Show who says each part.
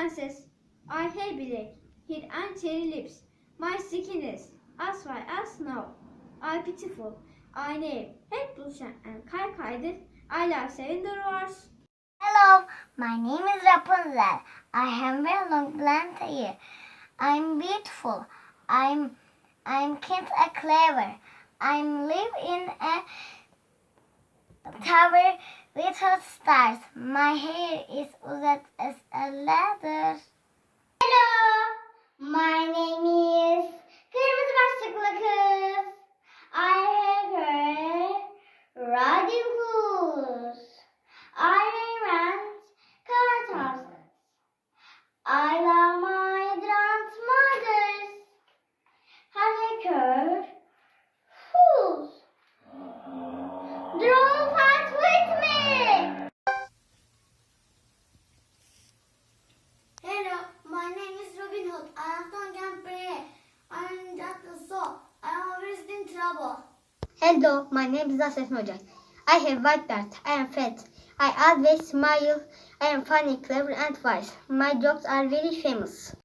Speaker 1: I have black hair and cherry lips. My skin is as white as snow. I beautiful. I name hep buluşan and kaykaydır. I love seven dwarfs.
Speaker 2: Hello, my name is Rapunzel. I have very long blonde hair. I'm beautiful. I'm I'm cute and clever. I live in a tower with stars. My hair is white as a ladder. Hello, my name is Kırmızı Başlıklı Kız. I have hair riding hooves. I run cartons. I love my grandmothers. Have a curve. Fools. Draw fight with me.
Speaker 3: Hello, my name is Robin Hood. I am from Gampere. I am just a soul. I am always
Speaker 1: Hello, my name is Asef Mojak. I have white beard. I am fat. I always smile. I am funny, clever, and wise. My jokes are very famous.